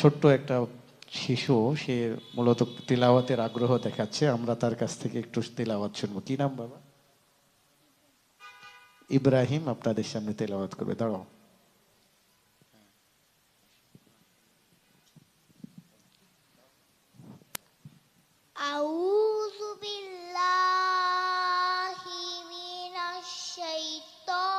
ছোট্ট একটা শিশু সে মূলত তিলাওয়াতের আগ্রহ দেখাচ্ছে আমরা তার কাছ থেকে একটু তিলাওয়াত শুনবো কি নাম বাবা ইব্রাহিম আপনাদের সামনে তেলাওয়াত করবে দাঁড়াও أعوذ بالله من الشيطان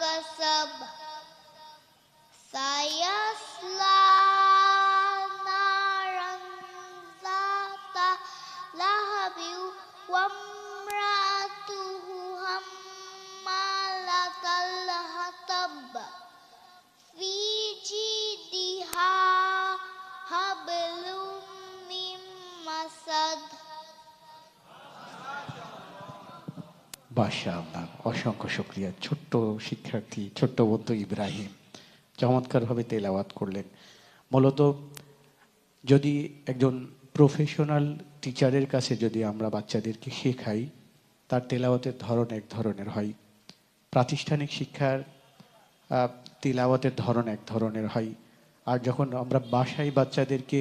كسب. سيصلى نارا ذات لهب وامرأته حمالة الحطب في جيدها حبل من مسد. বাসা আপনার অসংখ্য শুক্রিয়া। ছোট্ট শিক্ষার্থী, ছোট্ট বন্ধু ইব্রাহিম চমৎকারভাবে তেলাওয়াত করলেন। মূলত যদি একজন প্রফেশনাল টিচারের কাছে যদি আমরা বাচ্চাদেরকে শেখাই, তার তেলাওয়াতের ধরন এক ধরনের হয়। প্রাতিষ্ঠানিক শিক্ষার তেলাওয়াতের ধরন এক ধরনের হয়। আর যখন আমরা বাসায় বাচ্চাদেরকে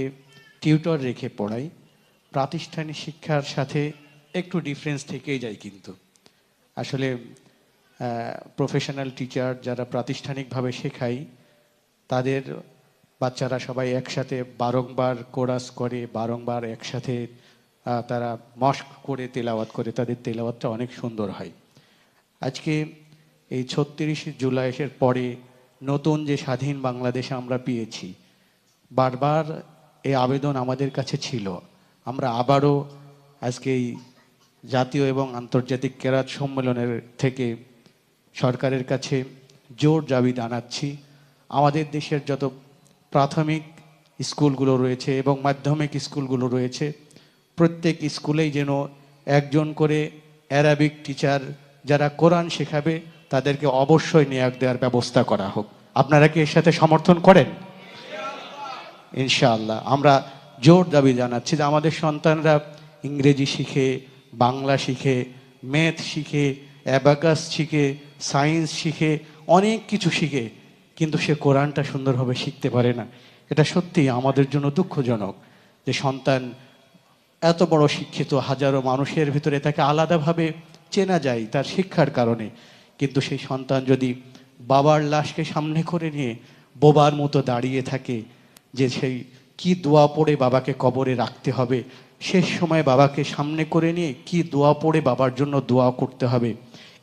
টিউটর রেখে পড়াই, প্রাতিষ্ঠানিক শিক্ষার সাথে একটু ডিফারেন্স থেকেই যায় কিন্তু। আসলে প্রফেশনাল টিচার যারা প্রাতিষ্ঠানিকভাবে শেখাই তাদের বাচ্চারা সবাই একসাথে বারংবার কোরাস করে, বারংবার একসাথে তারা মস্ক করে তেলাওয়াত করে, তাদের তেলাওয়াতটা অনেক সুন্দর হয়। আজকে এই ছত্রিশে জুলাইয়ের পরে নতুন যে স্বাধীন বাংলাদেশ আমরা পেয়েছি, বারবার এই আবেদন আমাদের কাছে ছিল। আমরা আবারও আজকে এই জাতীয় এবং আন্তর্জাতিক কেরাত সম্মেলনের থেকে সরকারের কাছে জোর দাবি জানাচ্ছি। আমাদের দেশের যত প্রাথমিক স্কুলগুলো রয়েছে এবং মাধ্যমিক স্কুলগুলো রয়েছে, প্রত্যেক স্কুলেই যেন একজন করে অ্যারাবিক টিচার যারা কোরআন শেখাবে, তাদেরকে অবশ্যই নিয়োগ দেওয়ার ব্যবস্থা করা হোক। আপনারা কি এর সাথে সমর্থন করেন? ইনশাআল্লাহ। আমরা জোর দাবি জানাচ্ছি যে আমাদের সন্তানরা ইংরেজি শিখে বাংলা শিখে, ম্যাথ শিখে, অ্যাবাকাস শিখে, সায়েন্স শিখে, অনেক কিছু শিখে, কিন্তু সে কোরআনটা সুন্দরভাবে শিখতে পারে না। এটা সত্যি আমাদের জন্য দুঃখজনক যে সন্তান এত বড় শিক্ষিত, হাজারো মানুষের ভিতরে তাকে আলাদাভাবে চেনা যায় তার শিক্ষার কারণে। কিন্তু সেই সন্তান যদি বাবার লাশকে সামনে করে নিয়ে বোবার মতো দাঁড়িয়ে থাকে, যে সেই কি দোয়া পড়ে বাবাকে কবরে রাখতে হবে? শেষ সময় বাবাকে সামনে করে নিয়ে কি দোয়া পড়ে বাবার জন্য দোয়া করতে হবে?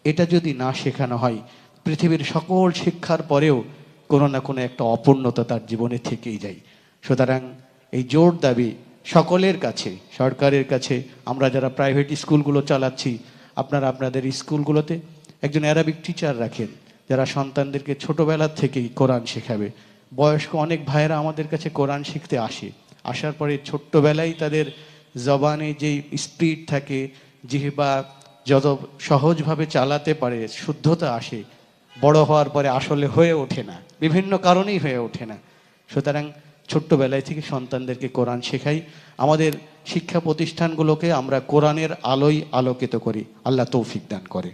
এটা যদি না শেখানো হয়, পৃথিবীর সকল শিক্ষার পরেও কোনো না কোনো একটা অপূর্ণতা তার জীবনে থেকেই যায়। সুতরাং এই জোর দাবি সকলের কাছে, সরকারের কাছে, আমরা যারা প্রাইভেট স্কুলগুলো চালাচ্ছি, আপনারা আপনাদের স্কুলগুলোতে একজন অ্যারাবিক টিচার রাখেন, যারা সন্তানদেরকে ছোটবেলা থেকেই কোরআন শেখাবে। বয়স্ক অনেক ভাইয়েরা আমাদের কাছে কোরআন শিখতে আসে। আসার পরে ছোট্টবেলায় তাদের জবানে যেই স্পিড থাকে, জিহবা যত সহজভাবে চালাতে পারে, শুদ্ধতা আসে, বড় হওয়ার পরে আসলে হয়ে ওঠে না, বিভিন্ন কারণেই হয়ে ওঠে না। সুতরাং ছোট্টবেলায় থেকে সন্তানদেরকে কোরআন শেখাই। আমাদের শিক্ষা প্রতিষ্ঠানগুলোকে আমরা কোরআনের আলোয় আলোকিত করি। আল্লাহ তৌফিক দান করে।